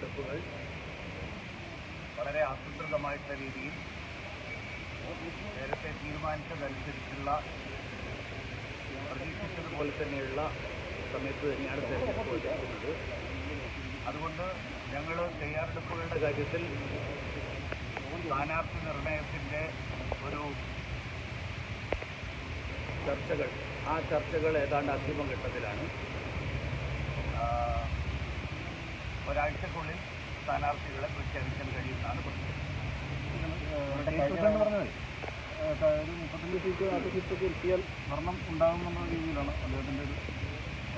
തയ്യാറെടുപ്പുകൾ വളരെ ആസൂത്രിതമായിട്ടുള്ള രീതിയിൽ നേരത്തെ തീരുമാനിച്ചതനുസരിച്ചുള്ള പ്രതീക്ഷിച്ചതുപോലെ തന്നെയുള്ള സമയത്ത് തന്നെയാണ് തെരഞ്ഞെടുപ്പ് നടക്കുന്നത് അതുകൊണ്ട് ഞങ്ങൾ തയ്യാറെടുപ്പുകളുടെ കാര്യത്തിൽ സ്ഥാനാർത്ഥി നിർണയത്തിന്റെ ഒരു ചർച്ചകൾ ആ ചർച്ചകൾ ഏതാണ്ട് അന്തിമഘട്ടത്തിലാണ്. ആ, ഒരാഴ്ചക്കുള്ളിൽ സ്ഥാനാർത്ഥികളെ പ്രഖ്യാപിക്കാൻ കഴിയുമെന്നാണ് പറഞ്ഞത്. ഒരു മുപ്പത്തഞ്ച് സീറ്റ് നാല് സീറ്റൊക്കെ എത്തിയാൽ ഭരണം ഉണ്ടാകും എന്നുള്ള രീതിയിലാണ് അദ്ദേഹത്തിന്റെ ഒരു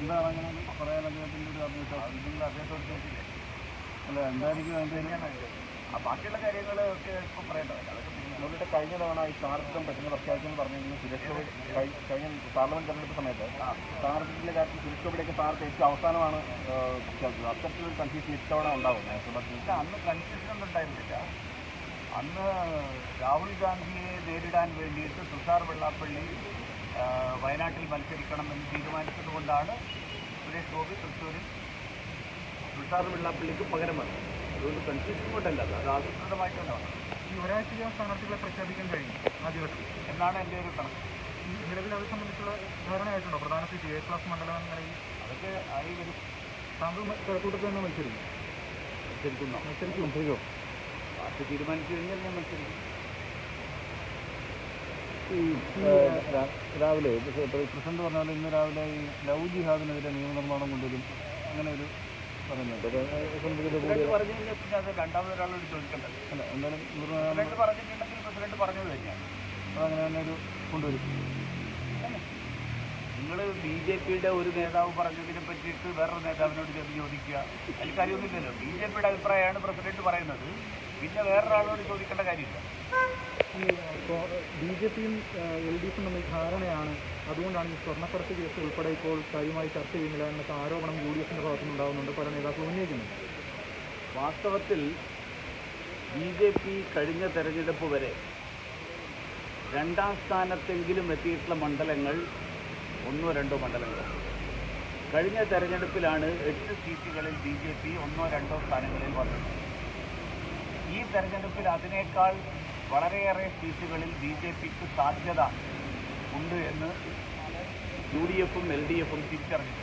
എന്താണ് അങ്ങനെ പറയാൻ അദ്ദേഹത്തിന്റെ ഒരു ആത്മവിശ്വാസം? അദ്ദേഹത്തോട് ചോദിച്ചില്ലേ അല്ല എന്തായിരിക്കും അതിന്റെ ബാക്കിയുള്ള കാര്യങ്ങളൊക്കെ ഇപ്പം പറയേണ്ടതല്ല? അതൊക്കെ പിന്നെ അവരുടെ കഴിഞ്ഞ തവണ ഈ സ്ഥാനാർത്ഥിത്വം പെട്ടെന്ന് പ്രഖ്യാപിച്ചെന്ന് പറഞ്ഞിരുന്നു സുരേഷ് ഗോപി കഴിഞ്ഞ പാർലമെന്റ് തെരഞ്ഞെടുപ്പ് സമയത്ത്. സ്ഥാനാർത്ഥിത്വത്തിന്റെ കാര്യത്തിൽ സുരേഷ് ഗോപിയുടെയൊക്കെ സ്ഥാനത്ത് ഏറ്റവും അവസാനമാണ് പ്രഖ്യാപിച്ചത് അത്തരത്തിലൊരു കൺഫ്യൂഷൻ ഇത്തവണ ഉണ്ടാവും. നിയമസഭയിൽ അന്ന് കൺഫ്യൂഷൻ ഒന്നും ഉണ്ടായിരുന്നില്ല. അന്ന് രാഹുൽ ഗാന്ധിയെ നേരിടാൻ വേണ്ടിയിട്ട് തുഷാർ വെള്ളാപ്പള്ളി വയനാട്ടിൽ മത്സരിക്കണം എന്ന് തീരുമാനിച്ചതുകൊണ്ടാണ് സുരേഷ് ഗോപി തൃശ്ശൂരിൽ തുഷാർ വെള്ളാപ്പള്ളിക്ക് പകരം വന്നത്. അതുകൊണ്ട് കൺഫ്യൂഷൻ കൊണ്ടല്ല അത് അത് ആസൂത്രിതമായിട്ടാണ് വന്നത് ഈ ഒരാഴ്ചയ്ക്ക് സ്ഥാനാർത്ഥികളെ പ്രഖ്യാപിക്കാൻ കഴിയും ആ ദിവസം എന്നാണ് എന്റെ ഒരു കണക്ക്? ഈ നിലവിൽ അത് സംബന്ധിച്ചുള്ള ധാരണയായിട്ടുണ്ടോ? പ്രധാന സീറ്റ് എ ക്ലാസ് മണ്ഡലം എന്ന നിലയിൽ അതൊക്കെ ആയി വരും. താങ്കൾ കൂട്ടത്തിൽ തന്നെ മത്സരിക്കും. മത്സരിക്കുന്നു. മത്സരിക്കും മത്സരിക്കും? പാർട്ടി തീരുമാനിച്ചു കഴിഞ്ഞാൽ ഞാൻ മത്സരിക്കും. ഈ രാവിലെ പ്രസിഡന്റ് പറഞ്ഞ പോലെ ഇന്ന് രാവിലെ ഈ ലവ് ജിഹാദിനെതിരെ നിയമനിർമ്മാണം കൊണ്ടുവരും. അങ്ങനെ ഒരു രണ്ടാമതൊരാളോട് ചോദിക്കേണ്ടത് അല്ല എന്തായാലും പ്രസിഡന്റ് പറഞ്ഞിട്ടുണ്ടെങ്കിൽ പ്രസിഡന്റ് പറഞ്ഞത് തന്നെയാണ്. അതങ്ങനെ തന്നെ ഒരു കൊണ്ടുവരും. നിങ്ങൾ ബി ജെ പിയുടെ ഒരു നേതാവ് പറഞ്ഞതിനെ പറ്റിയിട്ട് വേറൊരു നേതാവിനോട് ചെന്ന് ചോദിക്കുക. അതിൽ കാര്യമൊന്നുമില്ലല്ലോ. ബി ജെ പിയുടെ അഭിപ്രായമാണ് പ്രസിഡന്റ് പറയുന്നത്. പിന്നെ വേറൊരാളോട് ചോദിക്കേണ്ട കാര്യമില്ല. ബി ജെ പിയും എൽ ഡി എഫും തമ്മിൽ ധാരണയാണ്. അതുകൊണ്ടാണ് ഈ സ്വർണക്കടത്ത് കേസ് ഉൾപ്പെടെ ഇപ്പോൾ കാര്യമായി ചർച്ച ചെയ്യുന്നില്ല എന്നൊക്കെ ആരോപണം യു ഡി എഫിന്റെ ഭാഗത്തുനിന്നുണ്ടാകുന്നുണ്ട് പല നേതാക്കളും ഉന്നയിക്കുന്നുണ്ട്. വാസ്തവത്തിൽ ബി ജെ പി കഴിഞ്ഞ തെരഞ്ഞെടുപ്പ് വരെ രണ്ടാം സ്ഥാനത്തെങ്കിലും എത്തിയിട്ടുള്ള മണ്ഡലങ്ങൾ ഒന്നോ രണ്ടോ മണ്ഡലങ്ങൾ കഴിഞ്ഞ തെരഞ്ഞെടുപ്പിലാണ് എട്ട് സീറ്റുകളിൽ ബി ജെ പി ഒന്നോ രണ്ടോ സ്ഥാനങ്ങളിൽ വന്നത്. ഈ തെരഞ്ഞെടുപ്പിൽ അതിനേക്കാൾ വളരെയേറെ സീറ്റുകളിൽ ബി ജെ പിക്ക് സാധ്യത ഉണ്ട് എന്ന് യു ഡി എഫും എൽ ഡി എഫും തിരിച്ചറിഞ്ഞു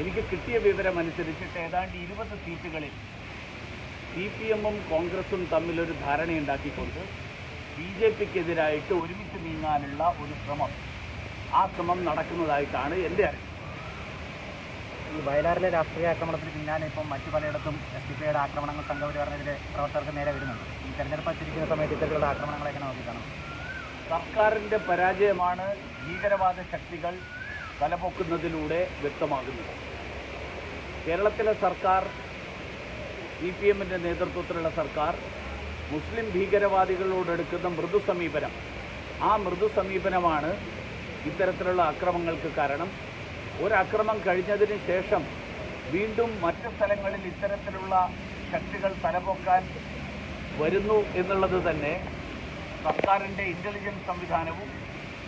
എനിക്ക് കിട്ടിയ വിവരം അനുസരിച്ചിട്ട് ഏതാണ്ട് ഇരുപത് സീറ്റുകളിൽ സി പി എമ്മും കോൺഗ്രസും തമ്മിലൊരു ധാരണയുണ്ടാക്കിക്കൊണ്ട് ബി ജെ പിക്കെതിരായിട്ട് ഒരുമിച്ച് നീങ്ങാനുള്ള ഒരു ശ്രമം. ആ ശ്രമം നടക്കുന്നതായിട്ടാണ് എന്റെ അറിവ്. ഈ വയലാറിലെ രാഷ്ട്രീയ ആക്രമണത്തിന് പിന്നാലെ ഇപ്പം മറ്റു പലയിടത്തും എസ് ഡി പിയുടെ ആക്രമണങ്ങൾ സംഘപരിവാറിനെതിരെ പ്രവർത്തകർക്ക് നേരെ വരുന്നുണ്ട്. ഈ തെരഞ്ഞെടുപ്പ് അച്ചടിക്കുന്ന സമയത്ത് ഇത്തരത്തിലുള്ള ആക്രമണങ്ങളെ നോക്കിക്കാണും. സർക്കാരിന്റെ പരാജയമാണ് ഭീകരവാദ ശക്തികൾ തലപൊക്കുന്നതിലൂടെ വ്യക്തമാകുന്നത്. കേരളത്തിലെ സർക്കാർ സി പി എമ്മിന്റെ നേതൃത്വത്തിലുള്ള സർക്കാർ മുസ്ലിം ഭീകരവാദികളോടെടുക്കുന്ന മൃദു സമീപനം. ആ മൃദു സമീപനമാണ് ഇത്തരത്തിലുള്ള അക്രമങ്ങൾക്ക് കാരണം. ഒരക്രമം കഴിഞ്ഞതിന് ശേഷം വീണ്ടും മറ്റു സ്ഥലങ്ങളിൽ ഇത്തരത്തിലുള്ള ശക്തികൾ തലപൊക്കാൻ വരുന്നു എന്നുള്ളത് തന്നെ സർക്കാരിന്റെ ഇന്റലിജൻസ് സംവിധാനവും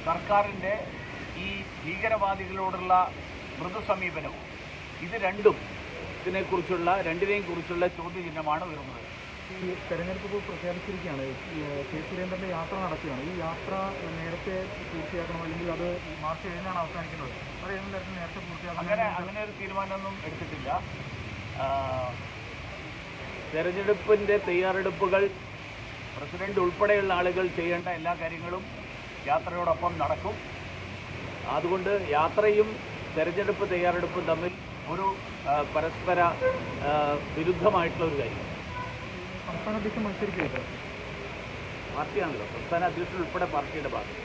സർക്കാരിന്റെ ഈ ഭീകരവാദികളോടുള്ള മൃദു സമീപനവും ഇത് രണ്ടും ഇതിനെക്കുറിച്ചുള്ള രണ്ടിനെയും കുറിച്ചുള്ള ചോദ്യചിഹ്നമാണ് വരുന്നത് ഈ തെരഞ്ഞെടുപ്പ് ഇപ്പോൾ പ്രഖ്യാപിച്ചിരിക്കുകയാണ്. കെ സുരേന്ദ്രന്റെ യാത്ര നടക്കുകയാണ്. ഈ യാത്ര നേരത്തെ പൂർത്തിയാക്കണം അല്ലെങ്കിൽ അത് മാർച്ച് ഏഴിനാണ് അവസാനിക്കുന്നത്? അത് ഏതെങ്കിലും തരത്തിൽ നേരത്തെ പൂർത്തിയാക്കണം അങ്ങനെ അങ്ങനെ ഒരു തീരുമാനമൊന്നും എടുത്തിട്ടില്ല. തെരഞ്ഞെടുപ്പിന്റെ തയ്യാറെടുപ്പുകൾ പ്രസിഡന്റ് ഉൾപ്പെടെയുള്ള ആളുകൾ ചെയ്യേണ്ട എല്ലാ കാര്യങ്ങളും യാത്രയോടൊപ്പം നടക്കും. അതുകൊണ്ട് യാത്രയും തെരഞ്ഞെടുപ്പ് തയ്യാറെടുപ്പും തമ്മിൽ ഒരു പരസ്പര വിരുദ്ധമായിട്ടുള്ള ഒരു കാര്യം. സംസ്ഥാന അധ്യക്ഷൻ മത്സരിക്കില്ല പാർട്ടിയാണല്ലോ. സംസ്ഥാന അധ്യക്ഷൻ ഉൾപ്പെടെ പാർട്ടിയുടെ ഭാഗം.